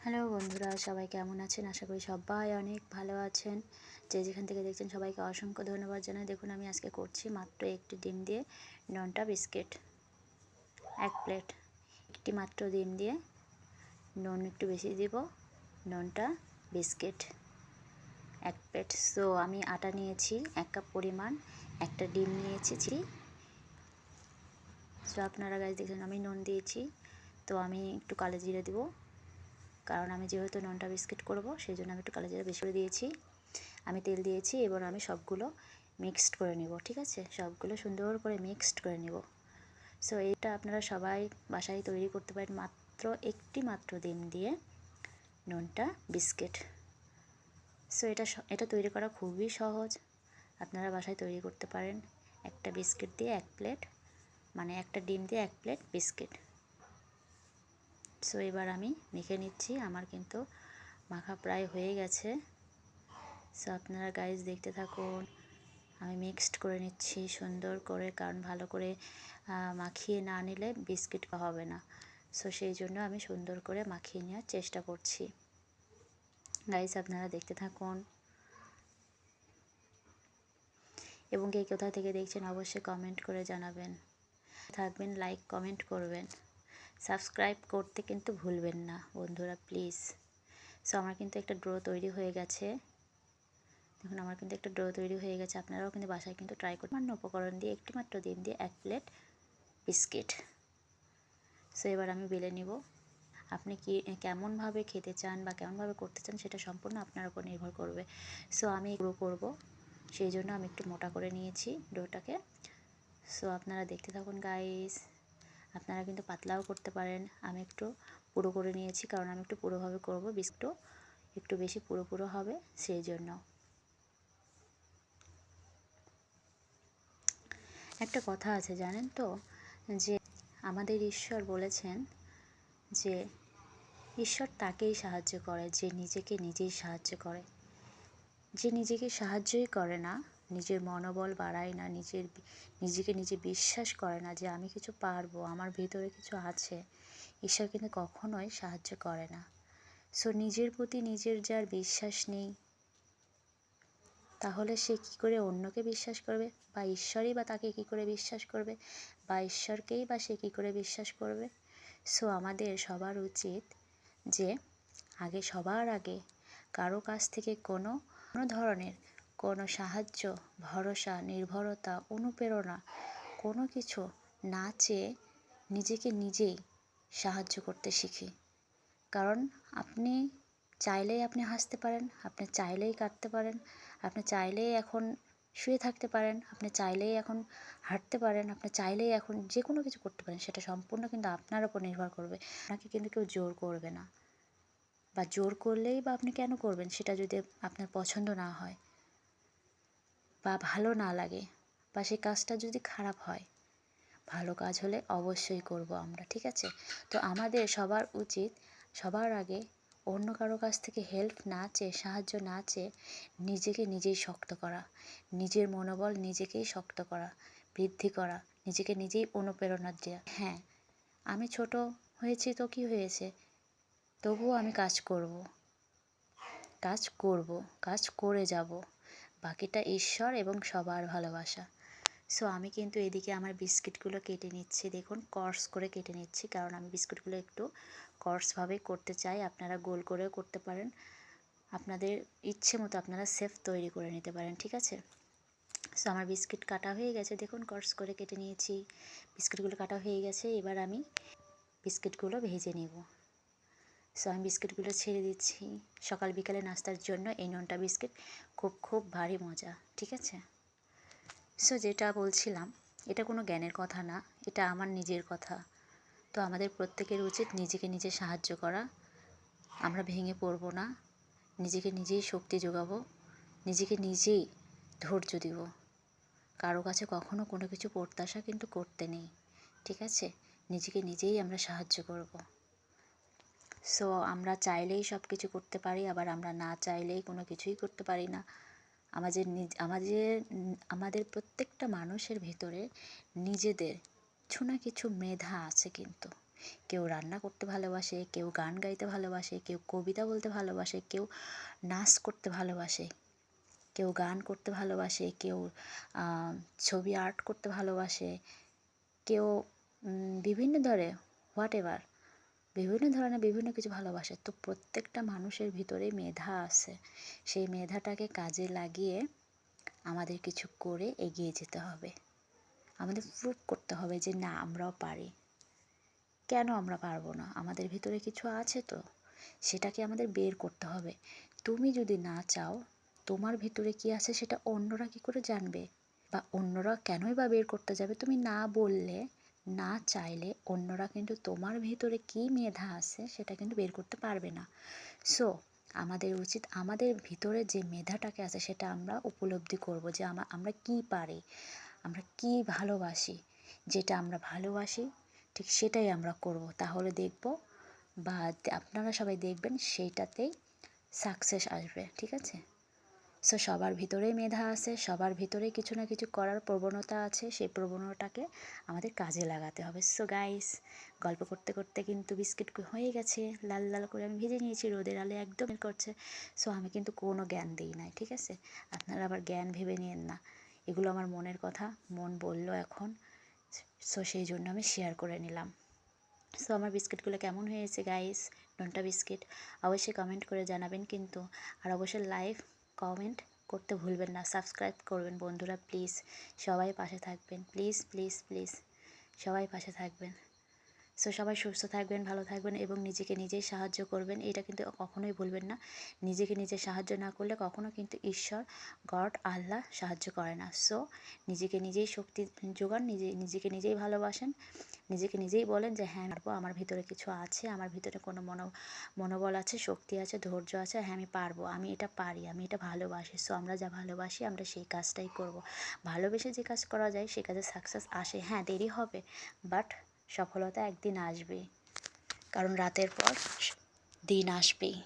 Hello বন্ধুরা, সবাই কেমন আছেন? আশা করি সবাই অনেক ভালো আছেন। যে যেখান থেকে দেখছেন সবাইকে অসংখ্য ধন্যবাদ জানাই। দেখুন, আমি আজকে করছি মাত্র একটি ডিম দিয়ে ননটা বিস্কিট। এক প্লেট। একটি মাত্র ডিম দিয়ে নুন একটু বেশি দিব, ননটা বিস্কিট। এক প্লেট। সো আমি আটা নিয়েছি, এক কাপ পরিমাণ। একটা ডিম নিয়েছি। সো আপনারা গাছ দেখছেন আমি নুন দিয়েছি। তো আমি একটু কালো জিরে দিব। কারণ আমি যেহেতু ননটা বিস্কিট করব, সেই জন্য আমি একটু কালো জিরা বেশি করে দিয়েছি। আমি তেল দিয়েছি, এবার আমি সবগুলো মিক্সড করে নেব, ঠিক আছে? সবগুলো সুন্দর করে মিক্সড করে নেব। সো এটা আপনারা সবাই বাসায় তৈরি করতে পারেন মাত্র একটি মাত্র ডিম দিয়ে ননটা বিস্কিট। সো এটা এটা তৈরি করা খুবই সহজ। আপনারা বাসায় তৈরি করতে পারেন। একটা বিস্কিট দিয়ে এক প্লেট মানে একটা ডিম দিয়ে এক প্লেট বিস্কিট। সো এবার আমি মেখে নিচ্ছি। আমার কিন্তু মাখা প্রায় হয়ে গেছে। সো আপনারা গাইজ দেখতে থাকুন। আমি মিক্সড করে নিচ্ছি সুন্দর করে, কারণ ভালো করে মাখিয়ে না নিলে বিস্কিট হবে না। সো সেই জন্য আমি সুন্দর করে মাখিয়ে নেওয়ার চেষ্টা করছি। গাইজ আপনারা দেখতে থাকুন। এবং কে কোথা থেকে দেখছেন, অবশ্যই কমেন্ট করে জানাবেন। থাকবেন লাইক কমেন্ট করবেন। সাবস্ক্রাইব করতে কিন্তু ভুলবেন না, বন্ধুরা, প্লিজ। সো আমার কিন্তু একটা ড্র তৈরি হয়ে গেছে। দেখুন, আমার কিন্তু একটা ড্র তৈরি হয়ে গেছে। আপনারাও কিন্তু বাসায় কিন্তু ট্রাই করতে পারেন। উপকরণ দিয়ে একটি মাত্র ডিম দিয়ে এক প্লেট বিস্কিট। সো এবার আমি বেলে নিব। আপনি কি কেমনভাবে খেতে চান বা কেমনভাবে করতে চান সেটা সম্পূর্ণ আপনার উপর নির্ভর করবে। সো আমি গ্রো করব। সেই জন্য আমি একটু মোটা করে নিয়েছি ডোটাকে সো আপনারা দেখতে থাকুন গাইস আপনারা কিন্তু পাতলাও করতে পারেন। আমি একটু পুরো করে নিয়েছি কারণ আমি একটু পুরোভাবে করব। বিস্কুটও একটু বেশি পুরো পুরো হবে সেই জন্য। একটা কথা আছে জানেন তো? যে আমাদের ঈশ্বর বলেছেন যে ঈশ্বর তাকেই সাহায্য করে, যে নিজেকে নিজেই সাহায্য করে। যে নিজেকে সাহায্যই করে না নিজের মনোবল বাড়ায় না, নিজের নিজেকে নিজে বিশ্বাস করে না যে আমি কিছু পারব, আমার ভিতরে কিছু আছে। ঈশ্বর কিন্তু কখনোই সাহায্য করে না। সো নিজের প্রতি নিজের যার বিশ্বাস নেই, তাহলে সে কী করে অন্যকে বিশ্বাস করবে? বা ঈশ্বরই বা তাকে কী করে বিশ্বাস করবে? বা ঈশ্বরকেই বা সে কী করে বিশ্বাস করবে? সো আমাদের সবার উচিত যে আগে সবার আগে কারও কাছ থেকে কোনো কোনো ধরনের কোনো সাহায্য, ভরসা, নির্ভরতা, অনুপ্রেরণা কোনো কিছু না চেয়ে নিজেকে নিজেই সাহায্য করতে শিখি। কারণ আপনি চাইলেই আপনি হাসতে পারেন, আপনি চাইলেই কাটতে পারেন, আপনি চাইলেই এখন শুয়ে থাকতে পারেন, আপনি চাইলেই এখন হাঁটতে পারেন, আপনি চাইলেই এখন যে কোনো কিছু করতে পারেন, সেটা সম্পূর্ণ কিন্তু আপনার ওপর নির্ভর করবে। আপনাকে কিন্তু কেউ জোর করবে না। বা জোর করলেই বা আপনি কেন করবেন, সেটা যদি আপনার পছন্দ না হয়। বা ভালো না লাগে বা সেই কাজটা যদি খারাপ হয়, ভালো কাজ হলে অবশ্যই করব আমরা, ঠিক আছে? তো আমাদের সবার উচিত সবার আগে অন্য কারও কাছ থেকে হেল্প না চেয়ে, সাহায্য না চেয়ে নিজেকে নিজেই শক্ত করা, নিজের মনোবল নিজেকেই শক্ত করা, বৃদ্ধি করা, নিজেকে নিজেই অনুপ্রেরণা দেওয়া হ্যাঁ আমি ছোট হয়েছি তো কি হয়েছে? তবুও আমি কাজ করব কাজ করব, কাজ করে যাব। বাকিটা ঈশ্বর এবং সবার ভালোবাসা। সো আমি কিন্তু এদিকে আমার বিস্কিটগুলো কেটে নিচ্ছি। দেখুন কর্স করে কেটে নিচ্ছি, কারণ আমি বিস্কুটগুলো একটু কর্সভাবে করতে চাই। আপনারা গোল করেও করতে পারেন। আপনাদের ইচ্ছে মতো আপনারা সেফ তৈরি করে নিতে পারেন, ঠিক আছে? সো আমার বিস্কিট কাটা হয়ে গেছে। দেখুন কর্স করে কেটে নিয়েছি। বিস্কিটগুলো কাটা হয়ে গেছে। এবার আমি বিস্কিটগুলো ভেজে নেব। সো আমি বিস্কিটগুলো ছেড়ে দিচ্ছি। সকাল বিকালে নাস্তার জন্য এই নোনটা বিস্কিট। খুব খুব ভারী মজা, ঠিক আছে? সো যেটা বলছিলাম, এটা কোনো জ্ঞানের কথা না, এটা আমার নিজের কথা। তো আমাদের প্রত্যেকের উচিত নিজেকে নিজে সাহায্য করা। আমরা ভেঙে পড়ব না। নিজেকে নিজেই শক্তি যোগাবো। নিজেকে নিজেই ধৈর্য দিব। কারও কাছে কখনো কোনো কিছু প্রত্যাশা কিন্তু করতে নেই, ঠিক আছে? নিজেকে নিজেই আমরা সাহায্য করব। সো আমরা চাইলেই সব কিছু করতে পারি, আবার আমরা না চাইলেই কোনো কিছুই করতে পারি না। আমাদের নিজ, আমাদের আমাদের প্রত্যেকটা মানুষের ভেতরে নিজেদের কিছু না কিছু মেধা আছে কিন্তু। কেউ রান্না করতে ভালোবাসে, কেউ গান গাইতে ভালোবাসে, কেউ কবিতা বলতে ভালোবাসে, কেউ নাচ করতে ভালোবাসে, কেউ গান করতে ভালোবাসে, কেউ ছবি আর্ট করতে ভালোবাসে, কেউ বিভিন্ন ধরে হোয়াট এভার বিভিন্ন ধরনের বিভিন্ন কিছু ভালোবাসে। তো প্রত্যেকটা মানুষের ভিতরে মেধা আছে। সেই মেধাটাকে কাজে লাগিয়ে আমাদের কিছু করে এগিয়ে যেতে হবে। আমাদের প্রুভ করতে হবে যে না, আমরাও পারি। কেন আমরা পারব না? আমাদের ভিতরে কিছু আছে তো। সেটাকে আমাদের বের করতে হবে। তুমি যদি না চাও, তোমার ভিতরে কি আছে সেটা অন্যরা কি করে জানবে? বা অন্যরা কেনই বা বের করতে যাবে? তুমি না বললে না চাইলে অন্যরা কিন্তু তোমার ভিতরে কী মেধা আছে সেটা কিন্তু বের করতে পারবে না। সো আমাদের উচিত, আমাদের ভিতরে যে মেধাটাকে আছে সেটা আমরা উপলব্ধি করব যে আমরা কী পারি, আমরা কী ভালোবাসি, যেটা আমরা ভালোবাসি, ঠিক সেটাই আমরা করব। তাহলে দেখব বা আপনারা সবাই দেখবেন সেইটাতেই সাকসেস আসবে, ঠিক আছে? সো সবার ভিতরেই মেধা আছে, সবার ভিতরেই কিছু না কিছু করার প্রবণতা আছে, সেই প্রবণতাকে আমাদের কাজে লাগাতে হবে। সো গাইস গল্প করতে করতে কিন্তু বিস্কিট হয়ে গেছে, লাল লাল করে আমি ভেজে নিয়েছি, রোদের আলো একদম করছে। সো আমি কিন্তু কোনো জ্ঞান দিই নাই, ঠিক আছে? আপনারা আবার জ্ঞান ভেবে নিন না। এগুলো আমার মনের কথা, মন বলল এখন। সো সেই জন্য আমি শেয়ার করে নিলাম। সো আমার বিস্কিটগুলো কেমন হয়েছে গাইস নোনটা বিস্কিট অবশ্যই কমেন্ট করে জানাবেন কিন্তু। আর অবশ্যই লাইভ কমেন্ট করতে ভুলবেন না সাবস্ক্রাইব করবেন বন্ধুরা প্লিজ সবাই পাশে থাকবেন প্লিজ প্লিজ প্লিজ সবাই পাশে থাকবেন। সো সবাই সুস্থ থাকবেন, ভালো থাকবেন এবং নিজেকে নিজেই সাহায্য করবেন। এটা কিন্তু কখনোই ভুলবেন না। নিজেকে নিজে সাহায্য না করলে কখনো কিন্তু ঈশ্বর, গড, আল্লাহ সাহায্য করে না। সো নিজেকে নিজেই শক্তি যোগান, নিজে, নিজেকে নিজেই ভালোবাসেন। নিজেকে নিজেই বলেন যে হ্যাঁ পারব। আমার ভিতরে কিছু আছে, আমার ভিতরে কোনো মনো, মনোবল আছে, শক্তি আছে, ধৈর্য আছে। হ্যাঁ আমি পারব। আমি এটা পারি, আমি এটা ভালোবাসি। সো আমরা যা ভালোবাসি, আমরা সেই কাজটাই করব। ভালোবেসে যে কাজ করা যায়, সে কাজে সাকসেস আসে। হ্যাঁ দেরি হবে বাট সফলতা একদিন আসবে কারণ রাতের পর দিন আসবেই।